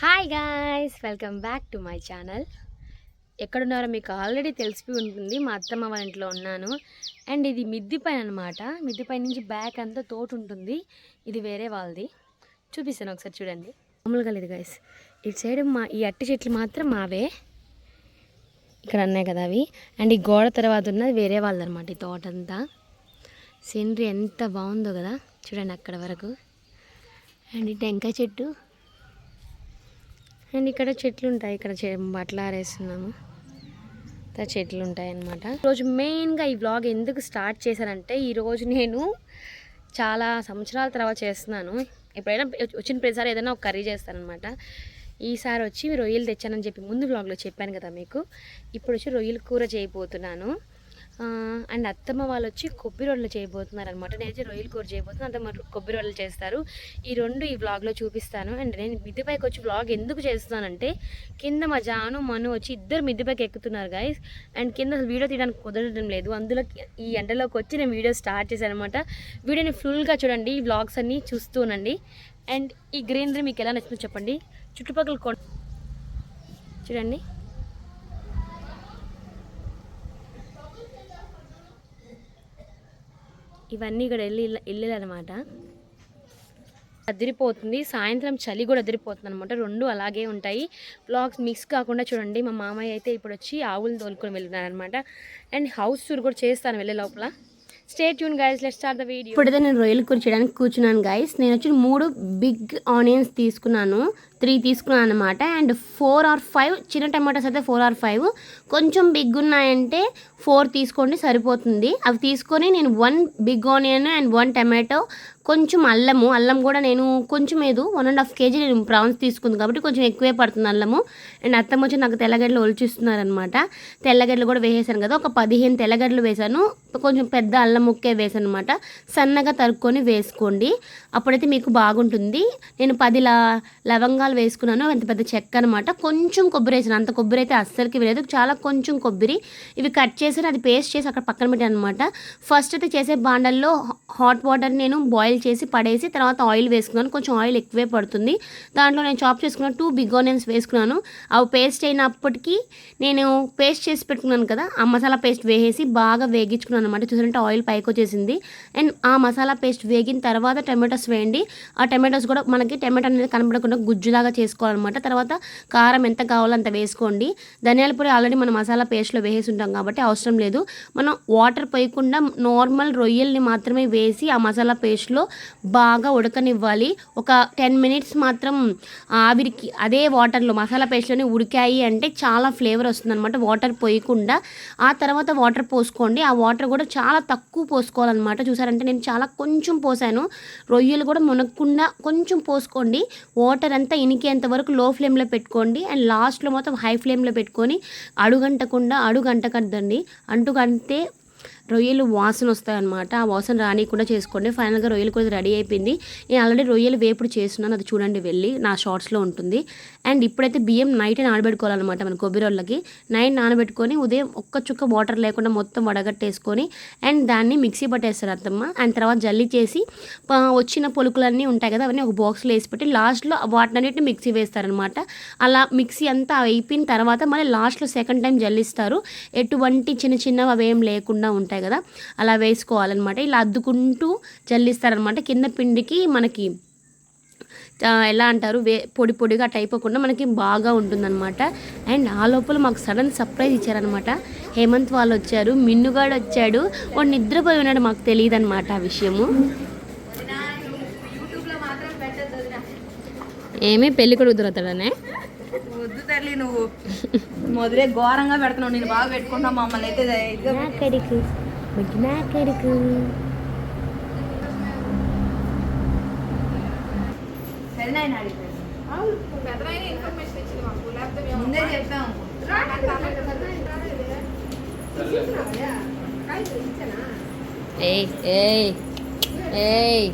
Hi guys welcome back to my channel ఎక్కడున్నారో మీకు already తెలిసిపోయి ఉంటుంది. మా అత్తమ్మ వాళ్ళ ఇంట్లో ఉన్నాను. అండ్ ఇది మిద్ది పైన అనమాట మిద్ది పైన నుంచి బ్యాక్ అంతా తోట ఉంటుంది. ఇది వేరే వాళ్ళది. చూపిస్తాను ఒకసారి చూడండి. మామూలుగా లేదు గాయస్ ఇటు సైడ్ మా ఈ అట్టి చెట్లు మాత్రం మావే. ఇక్కడ ఉన్నాయి కదా అవి. అండ్ ఈ గోడ తర్వాత ఉన్నది వేరే వాళ్ళది అనమాట ఈ తోట అంతా. సీనరీ ఎంత బాగుందో కదా. చూడండి అక్కడ వరకు. అండ్ ఈ టెంకాయ చెట్టు. అండ్ ఇక్కడ చెట్లు ఉంటాయి ఇక్కడ చె- బట్టలు ఆరేస్తున్నాము. చెట్లు ఉంటాయి అన్నమాట. ఈరోజు మెయిన్గా ఈ వ్లాగ్ ఎందుకు స్టార్ట్ చేశానంటే ఈరోజు నేను చాలా సంవత్సరాల తర్వాత చేస్తున్నాను. ఎప్పుడైనా వచ్చిన ప్రతిసారి ఏదైనా ఒక కర్రీ చేస్తానమాట ఈసారి వచ్చి రొయ్యలు తెచ్చానని చెప్పి ముందు వ్లాగ్లో చెప్పాను కదా మీకు. ఇప్పుడు వచ్చి రొయ్యల కూర చేయబోతున్నాను. అండ్ అత్తమ్మ వాళ్ళు వచ్చి కొబ్బరి రొట్టెలు చేయబోతున్నారు అనమాట నేనైతే రొయ్యల కూర చేయబోతున్నాను అత్తమ్మ కొబ్బరి రొట్టెలు చేస్తారు. ఈ రెండు ఈ వ్లాగ్లో చూపిస్తాను. అండ్ నేను మిద్దె పైకి వచ్చి వ్లాగ్ ఎందుకు చేస్తున్నానంటే కింద మా జాను మను వచ్చి ఇద్దరు మిద్దె పైకి ఎక్కుతున్నారు గైస్ అండ్ కింద అసలు వీడియో తీయడానికి కుదరడం లేదు. అందులో ఈ ఎండలోకి వచ్చి నేను వీడియో స్టార్ట్ చేశాను అనమాట వీడియోని ఫుల్గా చూడండి ఈ వ్లాగ్స్ అన్నీ చూస్తూ ఉండండి. అండ్ ఈ గ్రీనరీ మీకు ఎలా నచ్చిందో చెప్పండి. చుట్టుపక్కల కొ చూడండి. ఇవన్నీ ఇక్కడ వెళ్ళి ఇల్లు అనమాట అదిరిపోతుంది. సాయంత్రం చలి కూడా అదిరిపోతుంది అనమాట రెండు అలాగే ఉంటాయి. బ్లాగ్స్ మిక్స్ కాకుండా చూడండి. మా మామయ్య అయితే ఇప్పుడు వచ్చి ఆవులు తోలుకొని వెళ్ళినారు అనమాట అండ్ హౌస్ టూర్ కూడా చేస్తాను వెళ్ళే లోపల. Stay tune guys let start the video ఇప్పుడైతే నేను రొయ్యలు కూర చేయడానికి కూర్చున్నాను గైస్ నేను వచ్చి మూడు బిగ్ ఆనియన్స్ తీసుకున్నాను. త్రీ తీసుకున్నాను అనమాట అండ్ ఫోర్ ఆర్ ఫైవ్ చిన్న టమాటాస్ అయితే ఫోర్ ఆర్ ఫైవ్ కొంచెం బిగ్ ఉన్నాయంటే ఫోర్ తీసుకోండి సరిపోతుంది. అవి తీసుకొని నేను one big onion and one tomato కొంచెం అల్లము అల్లం కూడా నేను కొంచెం ఏదో వన్ అండ్ హాఫ్ కేజీ నేను ప్రాన్స్ తీసుకుంది కాబట్టి కొంచెం ఎక్కువే పడుతుంది అల్లము. అండ్ అత్తమ్మ వచ్చి నాకు తెల్లగడ్డలు ఒలిచిస్తున్నారనమాట తెల్లగడ్డలు కూడా వేసేసాను కదా ఒక పదిహేను తెల్లగడ్డలు వేసాను. కొంచెం పెద్ద అల్లం ముక్కే వేసాను అనమాట సన్నగా తరుక్కొని వేసుకోండి. అప్పుడైతే మీకు బాగుంటుంది. నేను పది లవంగాలు వేసుకున్నాను అంత పెద్ద చెక్క అనమాట కొంచెం కొబ్బరి వేసాను. అంత కొబ్బరి అయితే అస్సలకి లేదు చాలా కొంచెం కొబ్బరి. ఇవి కట్ చేసి అది పేస్ట్ చేసి అక్కడ పక్కన పెట్టాను అనమాట ఫస్ట్ అయితే చేసే బాండల్లో హాట్ వాటర్ నేను బాయిల్ చేసి పడేసి తర్వాత ఆయిల్ వేసుకున్నాను. కొంచెం ఆయిల్ ఎక్కువే పడుతుంది. దాంట్లో నేను చాప్ చేసుకున్న టూ బిగ్ ఆనియన్స్ వేసుకున్నాను. అవి పేస్ట్ అయినప్పటికీ నేను పేస్ట్ చేసి పెట్టుకున్నాను కదా ఆ మసాలా పేస్ట్ వేసేసి బాగా వేగించుకున్నాను అనమాట చూసారంటే ఆయిల్ పైకి వచ్చేసింది. అండ్ ఆ మసాలా పేస్ట్ వేగిన తర్వాత టమాటోస్ వేయండి. ఆ టమాటోస్ కూడా మనకి టమాటో అనేది కనపడకుండా గుజ్జులాగా చేసుకోవాలన్నమాట. తర్వాత కారం ఎంత కావాలో అంత వేసుకోండి. ధనియాల పొడి ఆల్రెడీ మనం మసాలా పేస్ట్లో వేసేసి ఉంటాం కాబట్టి అవసరం లేదు. మనం వాటర్ పోయకుండా నార్మల్ రొయ్యల్ని మాత్రమే వేసి ఆ మసాలా పేస్ట్లో బాగా ఉడకనివ్వాలి. ఒక టెన్ మినిట్స్ మాత్రం ఆవిరికి అదే వాటర్లో మసాలా పేస్ట్లోనే ఉడికాయి అంటే చాలా ఫ్లేవర్ వస్తుంది అనమాట వాటర్ పోయకుండా. ఆ తర్వాత వాటర్ పోసుకోండి. ఆ వాటర్ కూడా చాలా తక్కువ పోసుకోవాలన్నమాట. చూసారంటే నేను చాలా కొంచెం పోసాను. రొయ్యలు కూడా మునక్కుండా కొంచెం పోసుకోండి. వాటర్ అంతా ఇనికేంత వరకు లో ఫ్లేమ్లో పెట్టుకోండి. అండ్ లాస్ట్లో మొత్తం హై ఫ్లేమ్లో పెట్టుకొని అడుగంటకుండా అడుగంటకద్దండి. అంటుకంటే రొయ్యలు వాసన వస్తాయన్నమాట. ఆ వాసన రానియకుండా చేసుకోండి. ఫైనల్గా రొయ్యలు కూడా రెడీ అయిపోయింది. నేను ఆల్రెడీ రొయ్యలు వేపుడు చేస్తున్నాను. అది చూడండి వెళ్ళి నా షార్ట్స్లో ఉంటుంది. అండ్ ఇప్పుడైతే బియ్యం నైట్ నానబెట్టుకోవాలన్నమాట మన కొబ్బరి వాళ్ళకి నైట్ నానబెట్టుకొని ఉదయం ఒక్క చుక్క వాటర్ లేకుండా మొత్తం వడగట్టేసుకొని అండ్ దాన్ని మిక్సీ పట్టేస్తారు అత్తమ్మ. అండ్ తర్వాత జల్లి చేసి వచ్చిన పొలుకులన్నీ ఉంటాయి కదా అవన్నీ ఒక బాక్స్లో వేసి పెట్టి లాస్ట్లో వాటినన్నిటిని మిక్సీ వేస్తారనమాట అలా మిక్సీ అంతా అయిపోయిన తర్వాత మళ్ళీ లాస్ట్లో సెకండ్ టైం జల్లిస్తారు. ఎటువంటి చిన్న చిన్నవి అవేం లేకుండా ఉంటాయి. కదా అలా వేసుకోవాలన్నమాట. ఇలా అద్దుకుంటూ జల్లిస్తారనమాట కింద పిండికి మనకి ఎలా అంటారు వే పొడి పొడిగా అయిపోకుండా మనకి బాగా ఉంటుందన్నమాట. అండ్ ఆ లోపల మాకు సడన్ సర్ప్రైజ్ ఇచ్చారనమాట హేమంత్ వాళ్ళు వచ్చారు మిన్నుగాడు వచ్చాడు. వాడు నిద్రపోయి ఉన్నాడు మాకు తెలియదు అనమాట ఆ విషయము. ఏమీ పెళ్ళి కూడా కుదురుతాడనే వద్దు తల్లి నువ్వు. మొదలే ఘోరంగా పెడుతున్నావు నేను బాగా పెట్టుకుంటా మమ్మల్ని. అయితే ముందే చెప్తాం ఏయ్ ఏయ్ ఏయ్.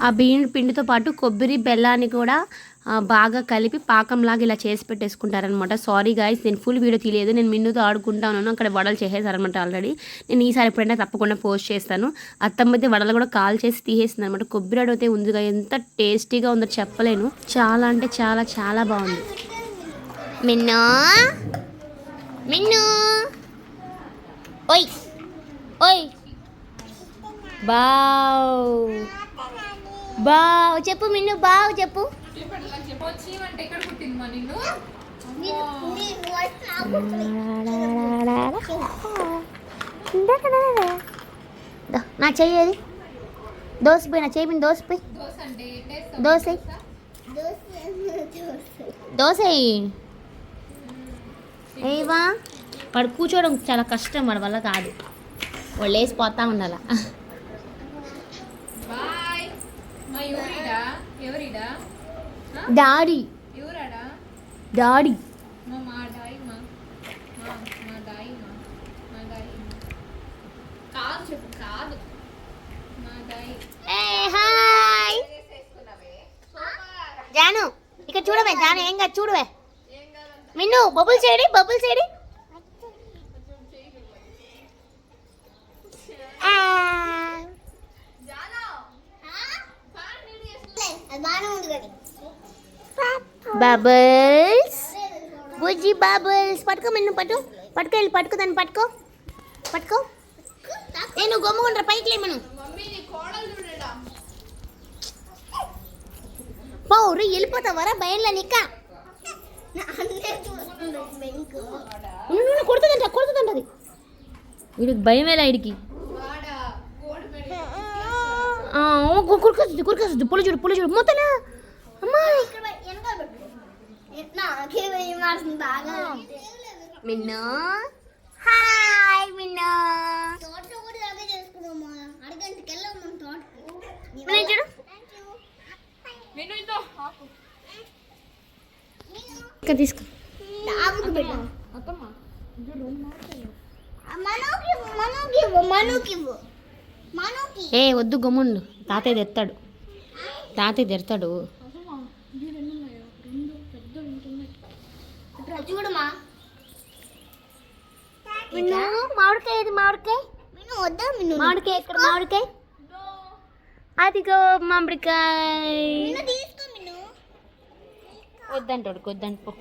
ఆ బియ్యం పిండితో పాటు కొబ్బరి బెల్లాన్ని కూడా బాగా కలిపి పాకంలాగా ఇలా చేసి పెట్టేసుకుంటారనమాట సారీ గాయస్ నేను ఫుల్ వీడియో తీయలేదు. నేను మిన్నుతో ఆడుకుంటా ఉన్నాను. అక్కడ వడలు చేసేసారనమాట ఆల్రెడీ నేను ఈసారి ఎప్పుడైనా తప్పకుండా పోస్ట్ చేస్తాను. అత్తమ్మ అయితే వడలు కూడా కాల్ చేసి తీసేసింది అనమాట కొబ్బరి అడిగితే ఉందిగా ఎంత టేస్టీగా ఉందో చెప్పలేను. చాలా అంటే చాలా చాలా బాగుంది. మిన్ను? మిన్ను? ఓయ్! ఓయ్! బావ్! బావ్! చెప్పు మిన్ను బావ్ చెప్పు. నా చెయ్యి దోశ పోయి నా చెయ్యి దోశ పోయి దోశ దోశ ఏవా? వాడు కూర్చోవడం చాలా కష్టం వాడి వల్ల కాదు. వాళ్ళు వేసిపోతా ఉండాలా బాయ్ మా ఎవరిడా ఎవరిడా డాడీ ఎవరాడా డాడీ మా మా డాయి మా మా మా డాయి మా మా డాయి మా. కాదు చెప్పు కాదు మా డాయి హాయ్. జాను ఇక్కడ చూడవే జాను ఏం కాదు చూడవే. మిన్ను బబుల్స్ ఏడి బబుల్స్ ఏడి? బబుల్స్ బుజ్జి బబుల్స్ పట్టుకో మిన్ను పట్టు. పట్టుకో వెళ్ళి పట్టుకో దాన్ని పట్టుకో. పట్టుకో. నేను గమ్ముకుంటారా పైకి లేమను పౌరు వెళ్ళిపోతావరా? భయంలో నిక్క కొడుతుందంట కొడుతుందంట అది. వీడికి భయం వేలా వీడికి. వాడా కోడి పెడి కురికొస్తుంది కురికొస్తుంది చూడు పులి చూడు. మొత్తనా మిన్ను. హాయ్ మిన్ను. ఇదో ఏ వద్దు గమ్ముండు. తాతయ్య తెస్తాడు తాతయ్య తెస్తాడు చూడమా మామిడికాయ ఇది మామిడికాయ? విను వద్దా విను మామిడికాయ ఎక్కడ మామిడికాయ? అదిగో మామిడికాయ. విను తీసుకో విను వద్దంటాడు వద్దంట పో.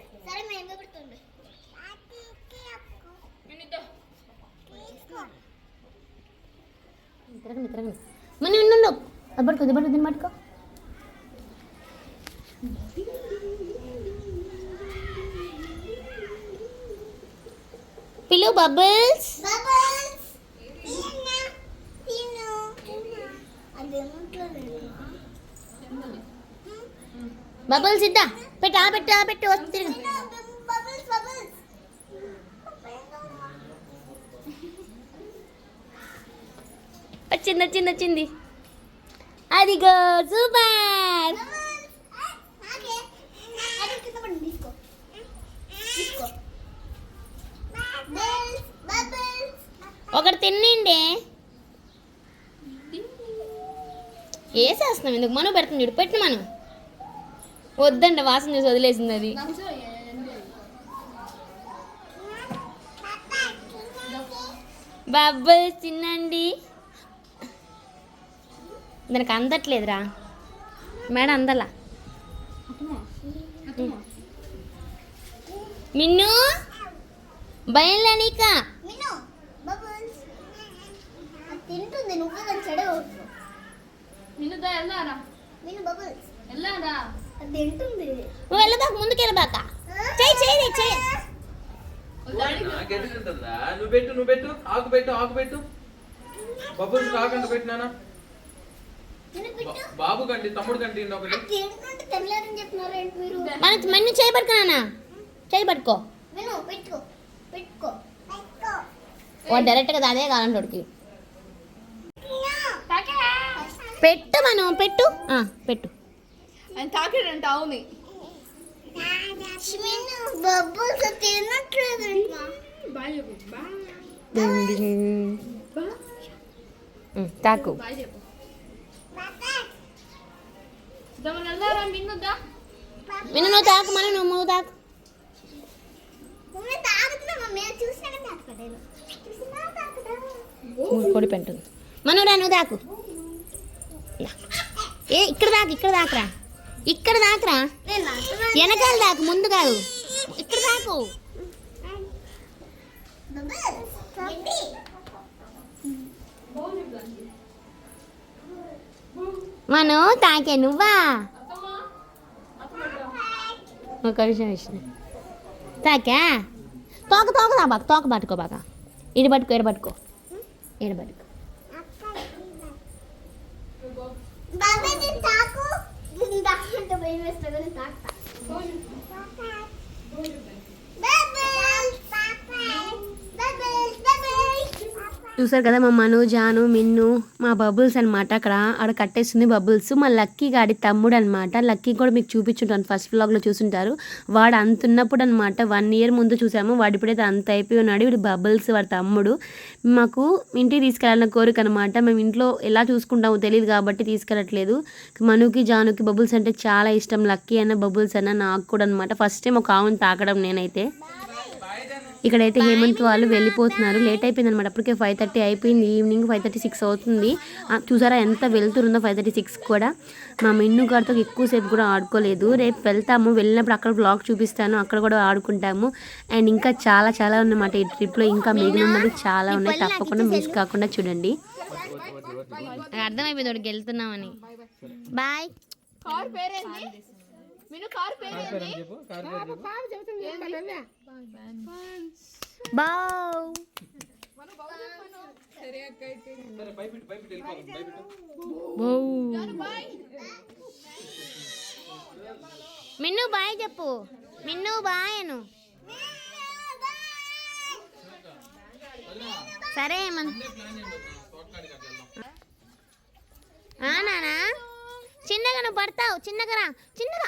మిన్ను నిన్ను అది పట్టుకో ఇది పట్టుకో దీన్ని పట్టుకో పిలు బబుల్స్ బబల్స్ ఇద్దా పెట్టు ఆ పెట్టు ఆ పెట్టు వస్తు తిరుగు వచ్చింది వచ్చింది వచ్చింది అదిగో సూపర్ నాకే అది కింద పడి తీసుకో తీసుకో బబల్స్ బబల్స్ ఒకటి తిన్నండి వేసేస్తున్నాం ఎందుకు? మనం పెడుతుంది చూడు పెట్టు మనం. వద్దండి వాసన చూసి వదిలేసింది అది. బబ్బల్స్ తినండి దానికి అందట్లేదురా. మేడం అందలా. మిన్ను భయంలా నీక మిను బబల్స్ అది తింటుంది నువ్వు దాన్ని చెడగొట్టు వినుదా వెళ్ళారా మిను బబల్స్ వెళ్ళారా అది తింటుంది నువ్వు వెళ్ళబాక ముందుకు వెళ్ళబాక చెయ్యి చెయ్యి చెయ్యి నాకెందుకు ఉంటుందా నువ్వు పెట్టు నువ్వు పెట్టు. ఆకు పెట్టు ఆకు పెట్టు. బబ్బుల్స్ కాకుండా పెట్టినానా మిను పెట్టు బా- బాబు కండి తమ్ముడు కండి ఒకటి? మన మన్ను చేయి పట్టుకున్నానా చేయి పట్టుకో. విను పెట్టుకో. పెట్టుకో. పెట్టుకో వాడు డైరెక్ట్గా అదే కావాలంటోడికి పెట్టు మనం పెట్టు. ఆ, పెట్టు. తాకిడంట అవుని. తాకు మిన్ను నువ్వు తాకు మనం నువ్వు నువ్వు తాకు కొడి పెంటుంది మనోడా నువ్వు దాకు ఏ ఇక్కడ దాకు ఇక్కడ దాకరా ఇక్కడ దాకరా వెనకాల దాకు ముందు కాదు ఇక్కడ దాకు మను తాకే నువ్వా? ఒక విషయం ఇచ్చిన. తాకా? తోక తోక తా బాక తోక పట్టుకో బాగా. ఇడి పట్టుకో ఇడ పట్టుకో. ఇడ పట్టుకో. బాబా నేను తాకు నేను తాకుంటే భయం వేస్తుంది నేను తాకుతా బాబాయ్ బాబాయ్ బాబాయ్ బాబాయ్ చూసారు కదా మా మను జాను మిన్ను మా బబుల్స్ అనమాట అక్కడ ఆడ కట్టేస్తుంది బబుల్స్. మా లక్కీ గాడి తమ్ముడు అనమాట లక్కీ కూడా మీకు చూపించుంటాను. ఫస్ట్ వ్లాగ్లో చూసుంటారు. వాడు అంత ఉన్నప్పుడు అనమాట వన్ ఇయర్ ముందు చూసాము. వాడు ఇప్పుడైతే అంత అయిపోయి ఉన్నాడు. వీడు బబుల్స్ వాడి తమ్ముడు. మాకు ఇంటికి తీసుకెళ్ళాలన్న కోరిక అనమాట మేము ఇంట్లో ఎలా చూసుకుంటామో తెలియదు కాబట్టి తీసుకెళ్ళట్లేదు. మనుకి జానుకి బబుల్స్ అంటే చాలా ఇష్టం. లక్కీ అన్న బబుల్స్ అన్న నాకు కూడా అనమాట ఫస్ట్ టైం ఒక ఆవును తాకడం నేనైతే. ఇక్కడైతే హేమంత్ వాళ్ళు వెళ్ళిపోతున్నారు. లేట్ అయిపోయింది అనమాట అప్పటికే ఫైవ్ థర్టీ అయిపోయింది. ఈవినింగ్ ఫైవ్ థర్టీ సిక్స్ అవుతుంది. చూసారా ఎంత వెళ్తుందో ఫైవ్ థర్టీ సిక్స్ కూడా. మా మిన్ను గారితో ఎక్కువసేపు కూడా ఆడుకోలేదు. రేపు వెళ్తాము. వెళ్ళినప్పుడు అక్కడ బ్లాగ్ చూపిస్తాను. అక్కడ కూడా ఆడుకుంటాము. అండ్ ఇంకా చాలా చాలా ఉన్నమాట ఈ ట్రిప్లో ఇంకా మిగిలి ఉన్నది చాలా ఉన్నాయి. తప్పకుండా మిస్ కాకుండా చూడండి. అర్థమైపోయింది వెళ్తున్నామని. బాయ్ మిను కార్ పేరేంది చెప్పు కారు పేరు చెప్పు. బావ్. సరే అక్క అయితే సరే భయపెట్టు భయపెట్టు వెళ్ళిపోదాం భయపెట్టు బాయ్. మిన్ను బాయ్ చెప్పు. మిన్ను బాయ్ అను. సరే మన నానా? చిన్నగా నువ్వు పడతావు. చిన్నగా రా. చిన్నగా.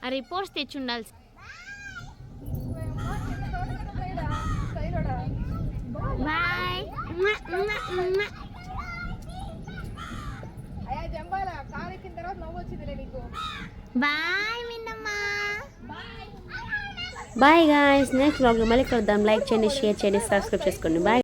నవ్వు వచ్చిందిలే నీకు. బాయ్ మిన్నమ్మా. బాయ్. గాయస్ నెక్స్ట్ బ్లాగ్లో మళ్ళీ కలుద్దాం. లైక్ చేయండి షేర్ చేయండి సబ్స్క్రైబ్ చేసుకోండి. బాయ్